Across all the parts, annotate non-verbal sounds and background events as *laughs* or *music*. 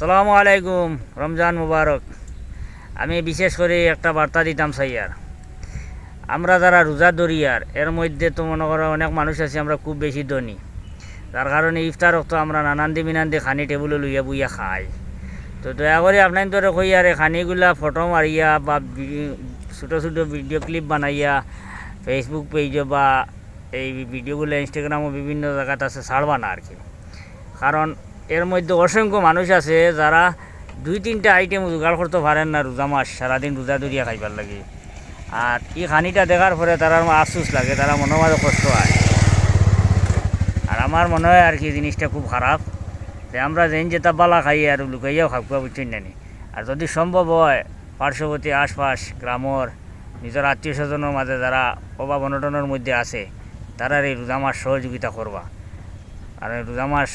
আসসালামু আলাইকুম, রমজান মুবারক। আমি বিশেষ করে একটা বার্তা দিতাম, সাইয়ার। আমরা যারা রোজা দরিয়ার এর মধ্যে তো মনে করো অনেক মানুষ আছে, আমরা খুব বেশি ধনী। যার কারণে ইফতার তো আমরা নানান্দি মিনান্দি খানি টেবুলে লইয়া বুইয়া খাই। তো দয়া করে আপনার তোরে কইয়ারে খানিগুলা ফটো মারিয়া বা ছোটো ছোটো ভিডিও ক্লিপ বানাইয়া ফেসবুক পেজে বা এই ভিডিওগুলো ইনস্টাগ্রামও বিভিন্ন জায়গাতে আছে, ছাড়বা না আর কি। কারণ এর মধ্যে অসংখ্য মানুষ আছে যারা দুই তিনটা আইটেম জোগাড় করতে পারেন না রোজা মাস, সারাদিন রোজা দরিয়া খাইবার লাগে। আর এই খানিটা দেখার পরে তারা আফসোস লাগে, তারা মনে মাঝে কষ্ট হয় আর আমার মনে হয় আর কি জিনিসটা খুব খারাপ। যে আমরা যেন যেটা বালা খাই আর লুকাইয়াও খাকুয়া বুঝছেন জানি আর যদি সম্ভব হয়, পার্শ্ববর্তী আশপাশ, গ্রামর, নিজের আত্মীয় স্বজনের মাঝে যারা অভাব অনটনের মধ্যে আছে, তারা এই রোজা মাস সহযোগিতা করবা। আর রোজা মাস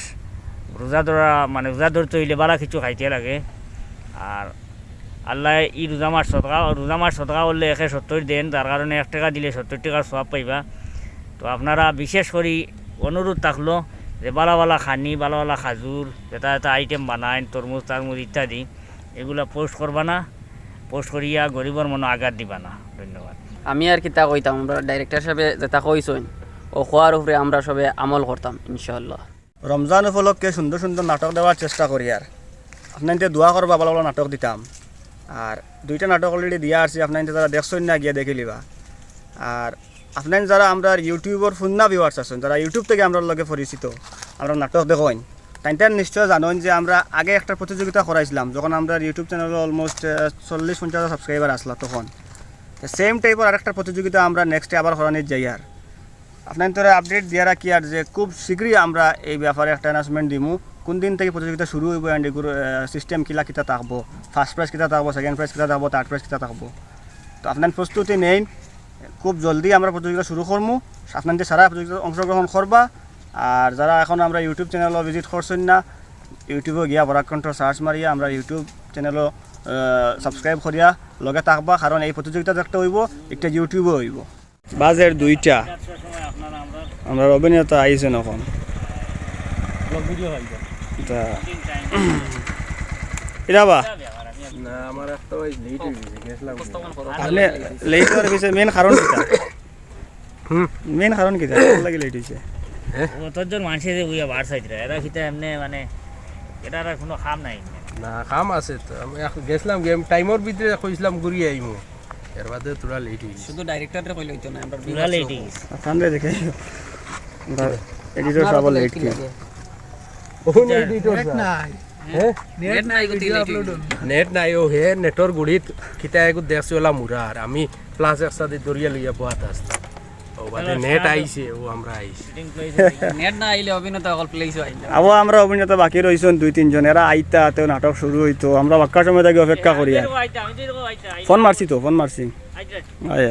রোজা ধরা মানে রোজা ধরতে হইলে বালা কিছু খাইতে লাগে। আর আল্লাহ ই রোজা মাস শতকা রোজা মাস শতকা করলে একে সত্তর দেন, তার কারণে এক টাকা দিলে সত্তর টাকার সব পাইবা। তো আপনারা বিশেষ করে অনুরোধ থাকল যে বালা বালা খানি, বালা খাজুর যেটা এটা আইটেম বানায় তরমুজ, তারমুজ ইত্যাদি, এগুলা পোস্ট করবা না। পোস্ট করিয়া গরিবর মনে আঘাত দিবা না। ধন্যবাদ। আমি আর কিতা কইতাম, আমরা ডাইরেক্টর সাহেবে যেটা কইছইন, ও খোয়ার উপরে আমরা সবে আমল করতাম, ইনশাআল্লাহ। রমজান উপলক্ষে সুন্দর সুন্দর নাটক দেওয়ার চেষ্টা করি আর আপনার দোয়া করবা ভালো ভালো নাটক দিতাম। আর দুইটা নাটক অলরেডি দিয়া আসছি আপনার যারা দেখছেন না গিয়ে দেখে লিবা। আর আপনার যারা আমরা ইউটিউবর ফুন্না ভিউয়ার্স আছেন যারা ইউটিউব থেকে আমরা লগে পরিচিত আমরা নাটক দেখেন। তাইটার নিশ্চয় জানেন যে আমরা আগে একটা প্রতিযোগিতা করাইছিলাম যখন আমরা ইউটিউব চ্যানেলে অলমোস্ট চল্লিশ পঞ্চাশ সাবস্ক্রাইবার আসলা তখন। সেম টাইপের আরেকটা প্রতিযোগিতা আমরা নেক্সটে আবার করানির যাই আর আপনার তোরা আপডেট দিয়া রাখি আর যে খুব শীঘ্রই আমরা এই ব্যাপারে একটা অ্যানাউন্সমেন্ট দিমু। কোন দিন থেকে প্রতিযোগিতা শুরু হইব অ্যান্ড এগুলো সিস্টেম কিলা কিতা থাকব? ফার্স্ট প্রাইজ কিতা থাকব সেকেন্ড প্রাইজ কিতা থাকব থার্ড প্রাইজ কিতা থাকব? তো আপনার প্রস্তুতি নেই। খুব জলদি আমরা প্রতিযোগিতা শুরু করব যে সারা প্রতিযোগিতা অংশগ্রহণ করবা। আর যারা এখন আমরা ইউটিউব চ্যানেলও ভিজিট করছেন না ইউটিউবে গিয়া বরাকণ্ঠ সার্চ মারিয়া আমরা ইউটিউব চ্যানেলও সাবস্ক্রাইব করিয়া লগে থাকবা। কারণ এই প্রতিযোগিতা একটা হইব, একটা ইউটিউবে হইব। বাজের দুইটা। আমরা অভিনেতা আইছেন এখন। তা। এটা বা। আপনি লেট হওয়ার পিছে মেন কারণ কিটা মেন কারণ কিটা ভালো লাগে লেট হইছে? অতজন মানুষের যে বুঝা বার এরা খিতে এমনি মানে এটার আর কোনো খাম নাই। না কাম আছে তো। আমি গেছিলাম গেম টাইমর ভিতরে কইছিলাম ঘুরি আইমু এর বাদে তোরা লেট হয়েছে শুধু ডাইরেক্টরে কইলে হইতো না আমরা লেট দেখে এডিটর সব লেট কি নেট নাই ও হে নেটর গুড়িত খিতা একু দেখছি ওলা মুরা আর আমি প্লাস একসাথে দরিয়া লইয়া বহাত ও বাদে নেট আইছে ও আমরা আইছি *laughs* নেট না আইলে অভিনেতা অকল প্লেস আইলে আবো আমরা অভিনেতা বাকি রয়েছেন দুই তিনজন। এরা আইতা তো নাটক শুরু হইতো। আমরা বাক্কার সময় থেকে অপেক্ষা করি আর ফোন মারছি তো ফোন মারছি আয়।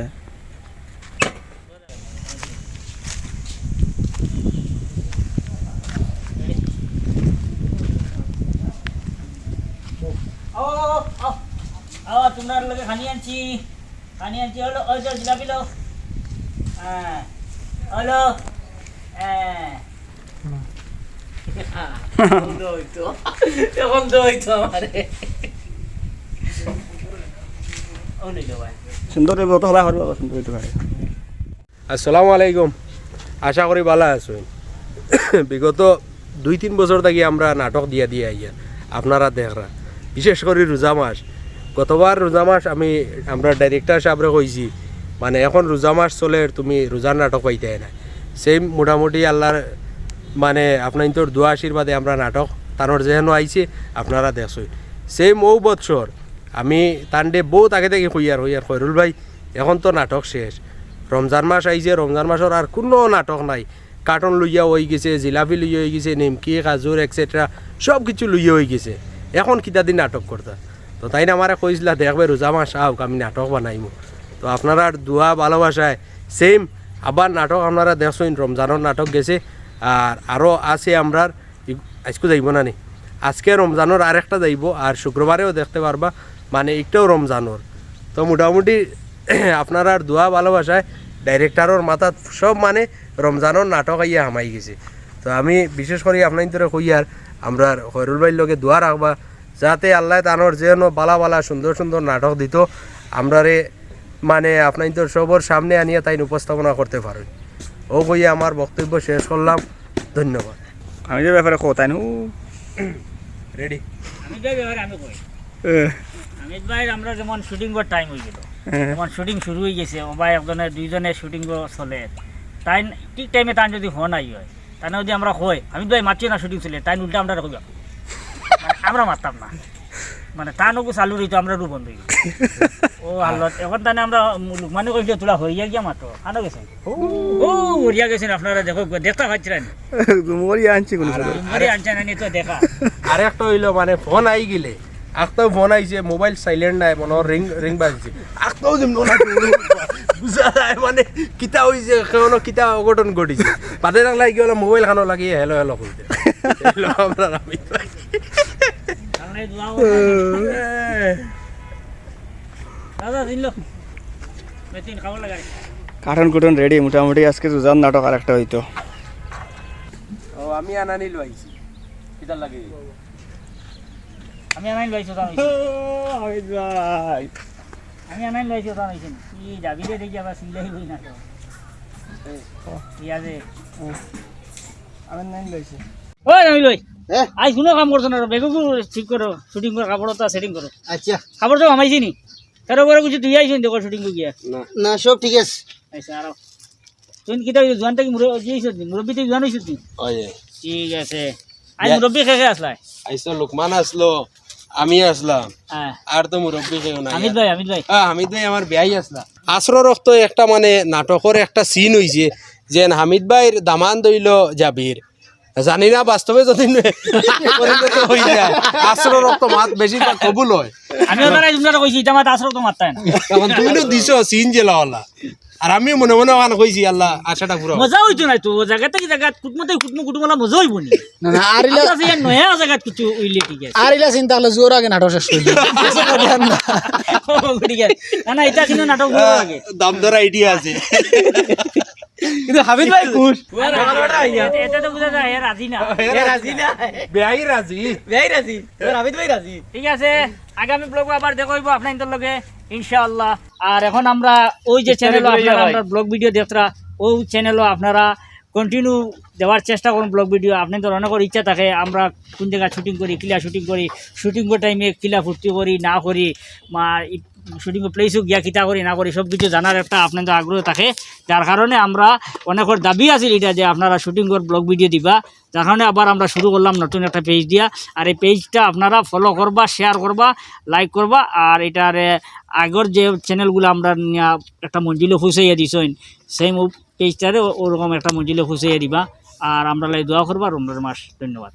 তোমরা লগে খানি আনছি। খানি আনছি হলো ওই তো জিলাপি লো হ্যাঁ হলো হ্যাঁ। সুন্দর আসসালামু আলাইকুম। আশা করি ভালো আছেন। বিগত দুই তিন বছর থাকি আমরা নাটক দিয়া দিয়ে আইয়া আপনারা দেখরা। বিশেষ করে রোজা মাস। গতবার রোজা মাস আমি, আমরা ডাইরেক্টর সাহেবরে কইছি মানে এখন রোজা মাস চলে, তুমি রোজার নাটক পাইতে না সেম মোটামুটি আল্লাহর মানে আপনার তোর দোয়া আশীর্বাদে আমরা নাটক তানোর যেহেন আইছে, আপনারা দেখছই। সেম ও বৎসর আমি তান্ডে বহুত আগে থেকে হইয়ার হইয়ার খৈরুল ভাই, এখন তো নাটক শেষ। রমজান মাস আইছে রমজান মাসের আর কোনো নাটক নাই। কার্টন লইয়া হয়ে গেছে, জিলাপি লইয়া হয়ে গেছে, নিমকি কাজুর এক্সেট্রা সব কিছু লইয়া হয়ে গেছে। এখন কিতা দিন নাটক করতা তো তাই না আমারে কইছিলা দেখবে রোজা মাস আওক আমি নাটক বানাইমু। তো আপনারা দোয়া ভালোবাসায় সেম আবার নাটক আপনারা দেখছেন, রমজানের নাটক গেছে, আর আরও আছে আমরার আজকে যাইব না নি? আজকে রমজানের আরেকটা যাইব, আর শুক্রবারেও দেখতে পারবা মানে একটাও রমজানোর। তো মোটামুটি *clears throat* আপনার দোয়া ভালোবাসায় ডাইরেক্টরের মাথাত সব মানে রমজানের নাটক আইয়া হামাই গেছে। তো আমি বিশেষ করে আপনার কই আর, আমরা হরুল ভাইয়ের লগে দোয়া রাখবা যাতে আল্লাহ তানোর যেন বালা বালা সুন্দর সুন্দর নাটক দিত আমরারে মানে আপনার তো সবর সামনে আনিয়ে তাই উপস্থাপনা করতে পারেন। ও কইয়া আমার বক্তব্য শেষ করলাম। ধন্যবাদ। আমি যে ব্যাপারে কোথায় নু রেডি আমি যাই ব্যাপারে আমি কই? আমি ভাই আমরা যেমন শুটিং টাইম হয়ে গেল যেমন শুটিং শুরু হয়ে গেছে বা একজনের দুইজনে শুটিং চলে। তাই ঠিক টাইমে তাই যদি ফোন আই হয় তাই যদি আমরা কই আমি ভাই মারছি না শুটিং চলে তাই উল্টা আমরা রাখব আমরা মারতাম না। মানে তা নকু চালু রইতো আমরা রু বন্ধ ও হালত এখন তানে আমরা মানে কইলে তোলা হইয়া গিয়া মাত্র আনো গেছেন ও। হইয়া গেছেন আপনারা দেখো দেখতে পাচ্ছিলেন *laughs* মরিয়া আনছি কোনো মরে আনছেন আনি তো দেখা। আর একটা হইল মানে ফোন আই গেলে। আখতাও ফোন আইছে মোবাইল সাইলেন্ট নাই মনে রিং রিং বাজছে। আখতাও যেমন বুঝা যায় মানে কিতা হইছে কেন কিতা অঘটন ঘটিছে। বাদে লাগলাই কি হলো মোবাইল খানো লাগিয়ে হেলো হেলো কইতে *laughs* হেলো আমরা আমি কার্টন কুটন রেডি মোটামুটি আজকে দুজন নাটক আর একটা হইতো। ও আমি আনানি লইছি কিতা লাগে? আমি আনাইন লাইছো তা হামিদ ভাই আমি আনাইন লাইছো তা নাইছেন কি যাবি রে দেখি আবার সিলাই হই না তো। ঠিক আছে? আমি নাইন লইছি ওই আমি লই আই শুনো কাম করছ না বেগু ঠিক করো শুটিং করো কাপড় তো সেটিং করো। আচ্ছা। কাপড় তো আমাইছি নি। তার উপরে কিছু তুই দেখো শুটিং গিয়া। না। সব ঠিক আছে। আইসা আর। তুই কিতা জোয়ান থেকে মুরব্বী জিয়েছিস মুরব্বী থেকে জোয়ান তুই ঠিক আছে। আই মুরব্বী খেয়ে আসলাই আইসো লোকমান আসলো আমি আসলাম হ্যাঁ। আর তো মুরব্বী কেউ নাই। হামিদ ভাই হামিদ ভাই। হ্যাঁ হামিদ ভাই আমার বিয়াই আসলা। আসর রক্ত একটা মানে নাটকের একটা সিন হইছে যে হামিদ ভাইয়ের দামান দইল জাবির। জানি না বাস্তবে যদি পরিণত যায়। আসর রক্ত মাত বেশি কবুল হয়। আমি জুমলাটা কইছি এটা মাত আশ্রয় তো মাত্তায় না? তখন তুমি তো দিছ সিন জেলা আর আমি মনে মনে ওখানে কইছি আল্লাহ আশাটা পুরো মজা হইতো না তো জায়গা থেকে জায়গা কুটমতে কুটমো কুটুমলা মজা হইব নি? না না আর ইলা যে নয়া জায়গা কিছু উইলে ঠিক আছে। আর ইলা চিন্তা করলে জোর আগে নাটক শেষ দিই ঠিক আছে। না না এটা কিন্তু নাটক ভালো লাগে দাম ধরা আইডিয়া আছে। কিন্তু হাবিব ভাই খুশ। এটা তো বুঝা যায় এ রাজি না। বেয়াই রাজি ভাই রাজি। হাবিব ভাই রাজি। ঠিক আছে আগামী ব্লগ আবার দেখাইবো আপনাদের লগে। ইনশাআল্লাহ। আর এখন আমরা ওই যে চ্যানেল আপনারা আমরা ব্লগ ভিডিও দেখরা ওই চ্যানেলও আপনারা কন্টিনিউ দেওয়ার চেষ্টা করুন ব্লগ ভিডিও আপনাদের অনেক ইচ্ছা থাকে আমরা কোন জায়গায় শুটিং করি কিলা শুটিং করি শুটিং টাইমে কিলা ফুর্তি করি না করি মা শুটিং প্লেসও গিয়া কিতা করি না করি সব কিছু জানার একটা আপনাদের আগ্রহ থাকে। যার কারণে আমরা অনেকের দাবি আছে এটা যে আপনারা শুটিং করে ব্লগ ভিডিও দিবা। যার কারণে আবার আমরা শুরু করলাম নতুন একটা পেজ দিয়া। আর এই পেজটা আপনারা ফলো করবা শেয়ার করবা লাইক করবা। আর এটার আগর যে চ্যানেলগুলো আমরা একটা মঞ্জিলে খুঁজাইয়া দিছেন সেই পেজটারে ওরকম একটা মঞ্জিলে খুঁজাইয়া দিবা। আর আমরা লাই দোয়া করবা রমজান মাস ধন্যবাদ।